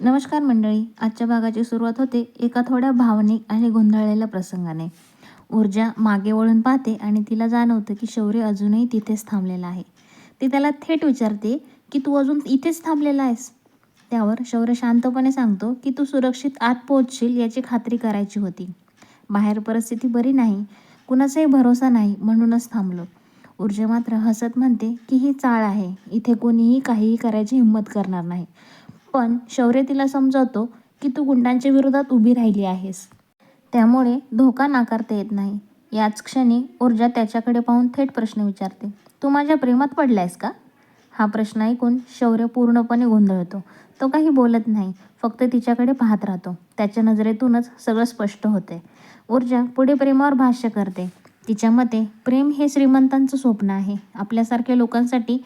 नमस्कार मंडळी आजच्या भागाची सुरुवात होते एका थोड्या भावनिक आणि गोंधळलेल्या प्रसंगाने. ऊर्जा मागे वळून पाहते आणि तिला जाणवतं की शौर्य अजूनही तिथेच थांबलेला आहे. ती त्याला थेट विचारते की तू अजून इथेच थांबलेला आहेस? त्यावर शौर्य शांतपणे सांगतो की तू सुरक्षित आत पोहोचशील याची खात्री करायची होती. बाहेर परिस्थिती बरी नाही कुणाचाही भरोसा नाही म्हणूनच थांबलो. ऊर्जा मात्र हसत म्हणते की ही चाळ आहे इथे कोणीही काहीही करायची हिंमत करणार नाही. पण शौर्य तिला समजावतो की तू गुंडांच्या विरोधात उभी राहिली आहेस. त्यामुळे धोका नाकारता येत नाही. याच क्षणी ऊर्जा त्याच्याकडे पाहून थेट प्रश्न विचारते तू माझ्या प्रेमात पडलायस का? हा प्रश्न ऐकून शौर्य पूर्णपणे गोंधळतो. तो काही बोलत नाही फक्त तिच्याकडे पाहत राहतो. त्याच्या नजरेतूनच सगळं स्पष्ट होते. ऊर्जा पुढे प्रेमावर भाष्य करते तिच्या मते प्रेम हे श्रीमंतांचं स्वप्न आहे. आपल्यासारख्या लोकांसाठी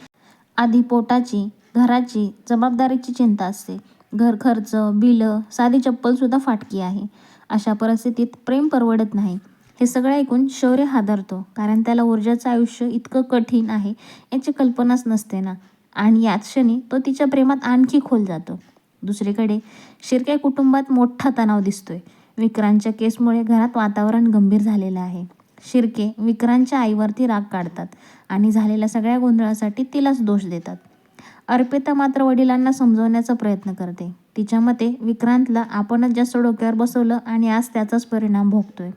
आधी पोटाची घराची जबाबदारीची चिंता असते. घर खर्च बिलं साधी चप्पलसुद्धा फाटकी आहे. अशा परिस्थितीत प्रेम परवडत नाही. हे सगळं ऐकून शौर्य हादरतो कारण त्याला ऊर्जाचं आयुष्य इतकं कठीण आहे याची कल्पनाच नसते ना. आणि याच क्षणी तो तिच्या प्रेमात आणखी खोल जातो. दुसरीकडे शिरक्या कुटुंबात मोठा तणाव दिसतोय. विक्रांतच्या केसमुळे घरात वातावरण गंभीर झालेलं आहे. शिर्के विक्रांतच्या आईवरती राग काढतात आणि झालेल्या सगळ्या गोंधळासाठी तिलाच दोष देतात. अर्पिता मात्र वडिलांना समजवण्याचा प्रयत्न करते. तिच्या मते विक्रांतला आपणच जास्त डोक्यावर बसवलं आणि आज त्याचाच परिणाम भोगतोय.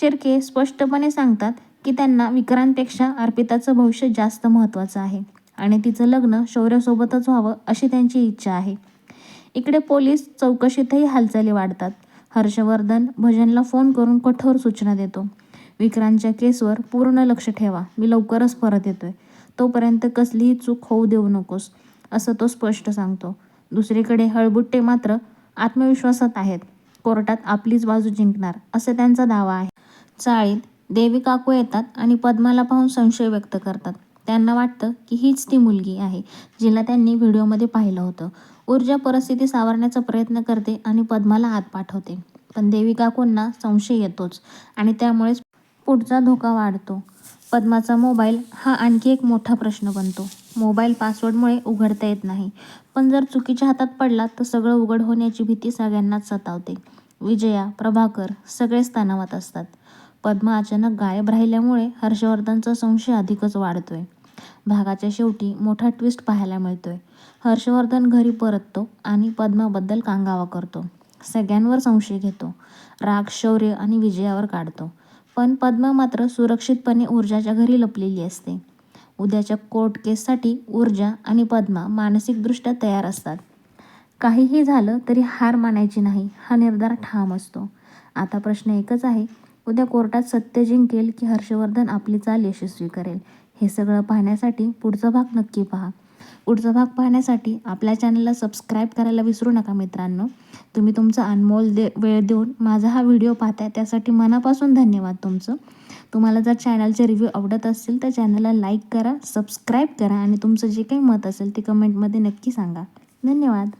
शिर्के स्पष्टपणे सांगतात की त्यांना विक्रांतपेक्षा अर्पिताचं भविष्य जास्त महत्त्वाचं आहे आणि तिचं लग्न शौर्यासोबतच व्हावं अशी त्यांची इच्छा आहे. इकडे पोलीस चौकशीतही हालचाली वाढतात. हर्षवर्धन भजनला फोन करून कठोर सूचना देतो. विक्रांतच्या केसवर पूर्ण लक्ष ठेवा. मी लवकरच परत येतोय. तोपर्यंत कसलीही चूक होऊ देऊ नकोस असं तो स्पष्ट सांगतो. दुसरीकडे हळबुट्टे मात्र आत्मविश्वासात आहेत. कोर्टात आपलीच बाजू जिंकणार असं त्यांचा दावा आहे. चाळीत देवी काकू येतात आणि पद्माला पाहून संशय व्यक्त करतात. त्यांना वाटतं की हीच ती मुलगी आहे जिला त्यांनी व्हिडिओमध्ये पाहिलं होतं. ऊर्जा परिस्थिती सावरण्याचा प्रयत्न करते आणि पद्माला आत पाठवते. पण देवी काकूंना संशय येतोच आणि त्यामुळेच पुढचा धोका वाढतो. पद्माचा मोबाईल हा आणखी एक मोठा प्रश्न बनतो. मोबाईल पासवर्डमुळे उघडता येत नाही. पण जर चुकीच्या हातात पडला तर सगळं उघड होण्याची भीती सगळ्यांनाच सतावते. विजया प्रभाकर सगळेच तणावात असतात. पद्मा अचानक गायब राहिल्यामुळे हर्षवर्धनचा संशय अधिकच वाढतोय. भागाच्या शेवटी मोठा ट्विस्ट पाहायला मिळतोय. हर्षवर्धन घरी परततो आणि पद्माबद्दल कांगावा करतो. सगळ्यांवर संशय घेतो. राग शौर्य आणि विजयावर काढतो. पण पद्मा मात्र सुरक्षितपणे ऊर्जाच्या घरी लपलेली असते. उद्याच्या कोर्ट केससाठी ऊर्जा आणि पद्मा मानसिकदृष्ट्या तयार असतात. काहीही झालं तरी हार मानायची नाही हा निर्धार ठाम असतो. आता प्रश्न एकच आहे उद्या कोर्टात सत्य जिंकेल की हर्षवर्धन आपली चाल यशस्वी करेल हे सगळं पाहण्यासाठी पुढचा भाग नक्की पहा. पुढचा भाग पाहण्यासाठी आपल्या चॅनलला सबस्क्राईब करायला विसरू नका मित्रांनो. तुम्ही तुमचा अनमोल दे वेळ देऊन माझा हा व्हिडिओ पाहताय त्यासाठी मनापासून धन्यवाद तुमचं. तुम्हाला जर चॅनलचे रिव्ह्यू आवडत असतील तर चॅनलला लाईक करा सबस्क्राईब करा आणि तुमचं जे काही मत असेल ते कमेंटमध्ये नक्की सांगा. धन्यवाद.